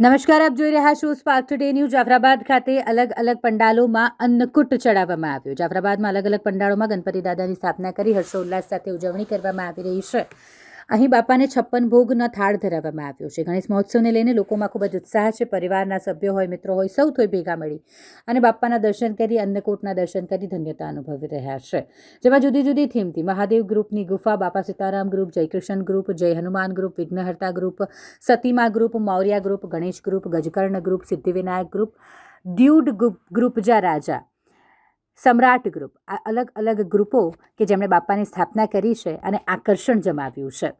નમસ્કાર, આપ જોઈ રહ્યા છો સ્પાર્ક ટુડે ન્યૂઝ જાફરાબાદ ખાતે અલગ અલગ પંડાલોમાં અન્નકૂટ ચડાવવામાં આવ્યું. જાફરાબાદમાં અલગ અલગ પંડાળોમાં ગણપતિ દાદાની સ્થાપના કરી, હર્ષોલ્લાસ સાથે ઉજવણી કરવામાં આવી રહી છે. અહીં બાપાને છપ્પન ભોગનો થાળ ધરાવવામાં આવ્યો છે. ગણેશ મહોત્સવને લઈને લોકોમાં ખૂબ જ ઉત્સાહ છે. પરિવારના સભ્યો હોય, મિત્રો હોય, સૌ કોઈ ભેગા મળી અને બાપાના દર્શન કરી, અન્નકૂટના દર્શન કરી ધન્યતા અનુભવી રહ્યા છે. જેમાં જુદી જુદી થીમથી મહાદેવ ગ્રુપની ગુફા, બાપા Sitaram group, Jaykrishna group, Jay Hanuman group, Vighnaharta group, Satima group, Maurya group, Ganesh group, Gajkarna group, Siddhivinayak group, દ્યુડ group ગ્રુપજા રાજા સમ્રાટ ગ્રુપ, આ અલગ અલગ ગ્રુપો કે જેમણે બાપાની સ્થાપના કરી છે અને આકર્ષણ જમાવ્યું છે.